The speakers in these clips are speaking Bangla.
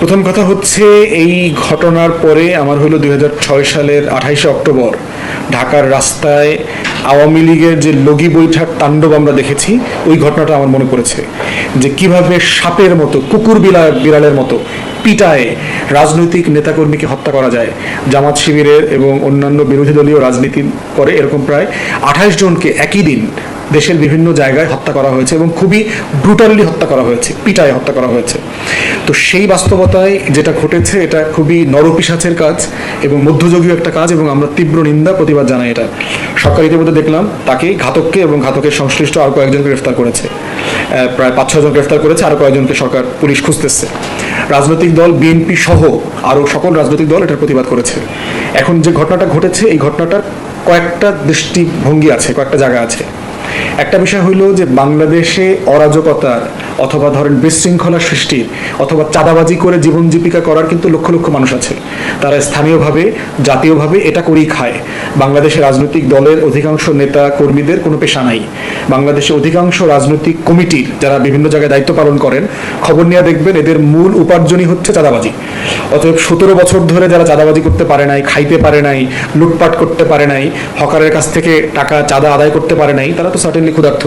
প্রথম কথা হচ্ছে, এই ঘটনার পরে আমার হলো দুই ছয় সালের আঠাইশে অক্টোবর। ঢাকার রাস্তায় আওয়ামী লীগের যে লগি বৈঠার তাণ্ডব আমরা দেখেছি, ওই ঘটনাটা আমার মনে পড়েছে। যে কীভাবে সাপের মতো, কুকুর বিড়াল বিড়ালের মতো পিটায়ে রাজনৈতিক নেতাকর্মীকে হত্যা করা যায়। জামাত শিবিরের এবং অন্যান্য বিরোধী দলীয় রাজনীতি করে এরকম প্রায় আঠাইশ জনকে একই দিন দেশের বিভিন্ন জায়গায় হত্যা করা হয়েছে এবং খুবই ব্রুটালি হত্যা করা হয়েছে, পিটায় হত্যা করা হয়েছে। তো সেই বাস্তবতায় যেটা ঘটেছে, এটা খুবই নরপিসাচের কাজ এবং মধ্যযুগীয় একটা কাজ এবং আমরা তীব্র নিন্দা, প্রতিবাদ জানাই এটা। সরকার ইতিমধ্যে দেখলাম তাকে ঘাতককে এবং ঘাতকের সংশ্লিষ্ট আরও কয়েকজন গ্রেফতার করেছে। প্রায় পাঁচ ছজন গ্রেফতার করেছে আরও কয়েকজনকে সরকার, পুলিশ খুঁজতেছে। রাজনৈতিক দল, বিএনপি সহ আরও সকল রাজনৈতিক দল এটার প্রতিবাদ করেছে। এখন যে ঘটনাটা ঘটেছে, এই ঘটনাটার কয়েকটা দৃষ্টিভঙ্গি আছে, কয়েকটা জায়গা আছে। একটা বিষয় হইল যে বাংলাদেশে অরাজকতার অথবা ধরেন বিশৃঙ্খলা সৃষ্টির অথবা চাঁদাবাজি করে জীবন জীবিকা করার কিন্তু লক্ষ লক্ষ মানুষ আছে। তারা স্থানীয়ভাবে, জাতীয়ভাবে এটা করেই খায়। বাংলাদেশের রাজনৈতিক দলের অধিকাংশ নেতা কর্মীদের কোনো পেশা নাই। বাংলাদেশে অধিকাংশ রাজনৈতিক কমিটির যারা বিভিন্ন জায়গায় দায়িত্ব পালন করেন, খবর নিয়ে দেখবেন এদের মূল উপার্জনই হচ্ছে চাঁদাবাজি। অতএব সতেরো বছর ধরে যারা চাঁদাবাজি করতে পারে নাই, খাইতে পারে নাই, লুটপাট করতে পারে নাই, হকারের কাছ থেকে টাকা, চাঁদা আদায় করতে পারে নাই, তারা তো সার্টেনলি ক্ষুধার্থ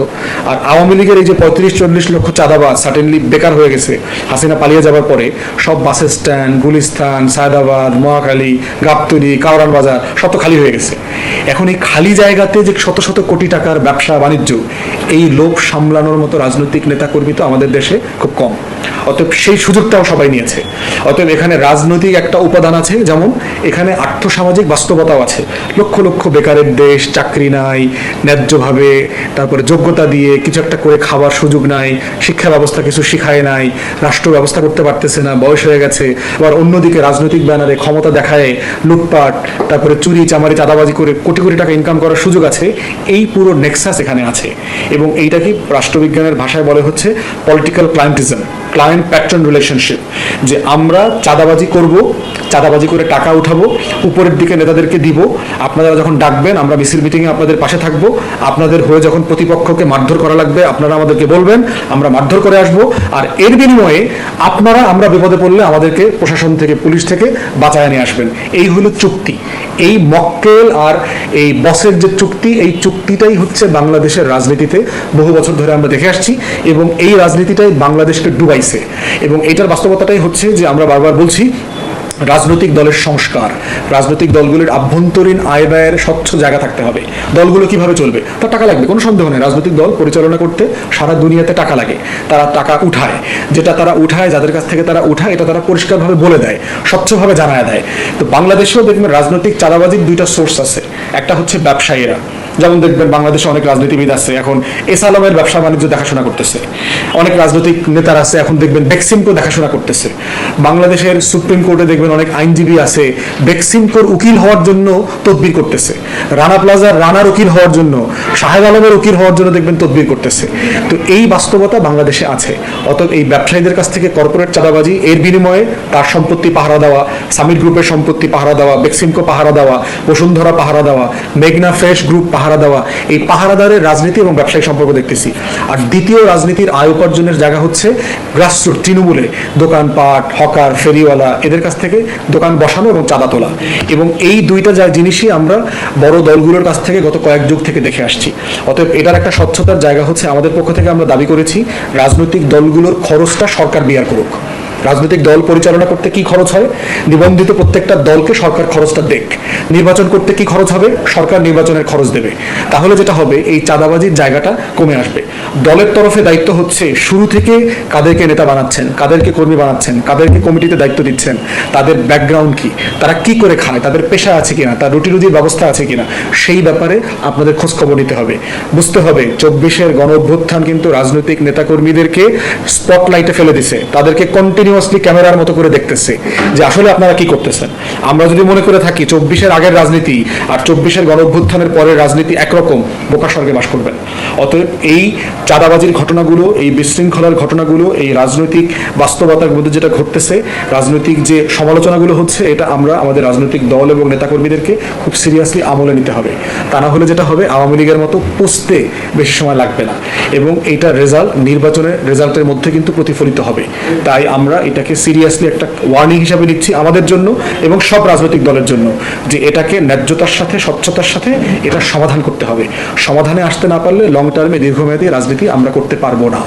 আর আওয়ামী লীগের এই যে পঁয়ত্রিশ, চল্লিশ লক্ষ চাঁদাবাজ সার্টেনলি বেকার হয়ে গেছে। হাসিনা পালিয়ে যাওয়ার পরে সব বাস স্ট্যান্ড গুলিস্তান, সায়দাবাদ, মহাখালী, গাবতলি, কাওরান বাজার সব তো খালি হয়ে গেছে। এখন এই খালি জায়গাতে যে শত শত কোটি টাকার ব্যবসা, বাণিজ্য, এই লোভ সামলানোর মতো রাজনৈতিক নেতাকর্মী তো আমাদের দেশে খুব কম। অতএব সেই সুযোগটাও সবাই নিয়েছে। অতএব এখানে রাজনৈতিক একটা উপাদান আছে, যেমন এখানে আর্থসামাজিক বাস্তবতাও আছে। লক্ষ লক্ষ বেকারের দেশ, চাকরি নাই, ন্যায্যভাবে তারপরে যোগ্যতা দিয়ে কিছু একটা করে খাবার সুযোগ নাই, শিক্ষা ব্যবস্থা কিছু শিখায় নাই, রাষ্ট্র ব্যবস্থা করতে পারতেছে না, বয়স হয়ে গেছে। আবার অন্যদিকে রাজনৈতিক ব্যানারে ক্ষমতা দেখায় লুটপাট, তারপরে চুরি, চামারি, চাঁদাবাজি করে কোটি কোটি টাকা ইনকাম করার সুযোগ আছে। এই পুরো নেক্সাস এখানে আছে। এবং এইটাকে রাষ্ট্রবিজ্ঞানের ভাষায় বলে হচ্ছে political clientelism client pattern relationship যে আমরা চাঁদাবাজি করব, চাঁদাবাজি করে টাকা উঠাবো, উপরের দিকে নেতাদেরকে দিব, আপনারা যখন ডাকবেন, আমরা মিছিল মিটিংয়ে আপনাদের পাশে থাকব, আপনাদের হয়ে যখন প্রতিপক্ষকে মারধর করা লাগবে, আপনারা আমাদেরকে বলবেন, আমরা মারধর করে আসব, আর এর বিনিময়ে আপনারা আমরা বিপদে পড়লে আমাদেরকে প্রশাসন থেকে, পুলিশ থেকে বাঁচায় নিয়ে আসবেন। এই হলো চুক্তি। এই মক্কেল আর এই বসের যে চুক্তি, এই চুক্তিটাই হচ্ছে বাংলাদেশের রাজনীতিতে বহু বছর ধরে আমরা দেখে আসছি, এবং এই রাজনীতিটাই বাংলাদেশকে ডুবাইছে এবং এটার বাস্তবতাটাই হচ্ছে যে আমরা বারবার বলছি রাজনৈতিক দলের সংস্কার, রাজনৈতিক দলগুলির আভ্যন্তরীণ আয় ব্যয়ের স্বচ্ছ জায়গা থাকতে হবে। দলগুলো কীভাবে চলবে? তার টাকা লাগবে, কোনো সন্দেহ নেই। রাজনৈতিক দল পরিচালনা করতে সারা দুনিয়াতে টাকা লাগে। তারা টাকা উঠায়। যেটা তারা উঠায়, যাদের কাছ থেকে তারা উঠায়, এটা তারা পরিষ্কারভাবে বলে দেয়, স্বচ্ছভাবে জানায় দেয়। তো বাংলাদেশেও দেখবেন রাজনৈতিক চাঁদাবাজির দুইটা সোর্স আছে। একটা হচ্ছে ব্যবসায়ীরা। যেমন দেখবেন বাংলাদেশে অনেক রাজনীতিবিদ আছে। এখন এস আলমের ব্যবসা বাণিজ্য দেখাশোনা করতেছে। অনেক রাজনৈতিক নেতারা আছে। এখন দেখবেন বেক্সিমকো দেখাশোনা করতেছে। বাংলাদেশের সুপ্রিম কোর্টে দেখবেন অনেক আইনজীবী আছে, বেক্সিমকোর উকিল হওয়ার জন্য তদবির করতেছে। রানা প্লাজার রানার উকিল হওয়ার জন্য, শাহেদ আলমের উকিল হওয়ার জন্য দেখবেন তদবির করতেছে। তো এই বাস্তবতা বাংলাদেশে আছে। অতএব এই ব্যবসায়ীদের কাছ থেকে কর্পোরেট চাঁদাবাজি, এর বিনিময়ে তার সম্পত্তি পাহারা দেওয়া, সামির গ্রুপের সম্পত্তি পাহারা দেওয়া, বেক্সিমকো পাহারা দেওয়া, বসুন্ধরা পাহারা দেওয়া, মেঘনা ফ্রেশ গ্রুপ পাহারা দেওয়া, এই পাহারাদারের রাজনীতি এবং ব্যবসায়িক সম্পর্ক দেখতেছি। আর দ্বিতীয় রাজনীতির আয় উপার্জনের জায়গা হচ্ছে গ্রাসরুট, তৃণমূলে, দোকানপাট, হকার, ফেরিওয়ালা, এদের কাছ থেকে দোকান বসানো এবং চাঁদা তোলা। এবং এই দুইটা যা জিনিসই আমরা বড় দলগুলোর কাছ থেকে গত কয়েক যুগ থেকে দেখে আসছি। অতএব এটার একটা স্বচ্ছতার জায়গা হচ্ছে আমাদের পক্ষ থেকে আমরা দাবি করেছি, রাজনৈতিক দলগুলোর খরচটা সরকার বিয়ার করুক। রাজনৈতিক দল পরিচালনা করতে কি খরচ হয়? নিবন্ধিত প্রত্যেকটা দলকে সরকার খরচটা দেখ নির্বাচন করতে কি খরচ হবে? সরকার নির্বাচনের খরচ দেবে। তাহলে যেটা হবে, এই চাঁদাবাজির জায়গাটা কমে আসবে। দলের তরফে দায়িত্ব হচ্ছে শুরু থেকে কাদেরকে নেতা বানাচ্ছেন, কাদেরকে কর্মী বানাচ্ছেন, কাদেরকে কমিটিতে দায়িত্ব দিচ্ছেন। তাদের ব্যাকগ্রাউন্ড কি? তারা কি করে খায়? তাদের পেশা আছে কিনা? তার রুটি রুজির ব্যবস্থা আছে কিনা? সেই ব্যাপারে আপনাদের খোঁজ খবর নিতে হবে। বুঝতে হবে, চব্বিশের গণ অভ্যুত্থান কিন্তু রাজনৈতিক নেতাকর্মীদেরকে স্পটলাইটে ফেলে দিছে। তাদেরকে কন্টিনিউয়াসলি ক্যামেরার মতো করে দেখতেছে যে আসলে আপনারা কি করতেছেন। আমরা যদি মনে করে থাকি, চব্বিশের আগের রাজনীতি আর চব্বিশের গণ অভ্যুত্থানের পরের রাজনীতি একরকম, বোকা স্বর্গে বাস করবেন। অতএব এই চাঁদাবাজির ঘটনাগুলো, এই বিশৃঙ্খলার ঘটনাগুলো, এই রাজনৈতিক বাস্তবতার মধ্যে যেটা ঘটতেছে, রাজনৈতিক যে সমালোচনাগুলো হচ্ছে, এটা আমরা আমাদের রাজনৈতিক দল এবং নেতাকর্মীদেরকে খুব সিরিয়াসলি আমলে নিতে হবে। তা না হলে যেটা হবে, আওয়ামী লীগের মতো পুষতে বেশি সময় লাগবে না। এবং এইটা রেজাল্ট নির্বাচনের রেজাল্টের মধ্যে কিন্তু প্রতিফলিত হবে। তাই আমরা এটাকে সিরিয়াসলি একটা ওয়ার্নিং হিসাবে নিচ্ছি আমাদের জন্য এবং সব রাজনৈতিক দলের জন্য যে এটাকে ন্যায্যতার সাথে, স্বচ্ছতার সাথে এটা সমাধান করতে হবে। সমাধানে আসতে না পারলে লং টার্মে দীর্ঘমেয়াদী রাজনীতি আমরা করতে পারব না।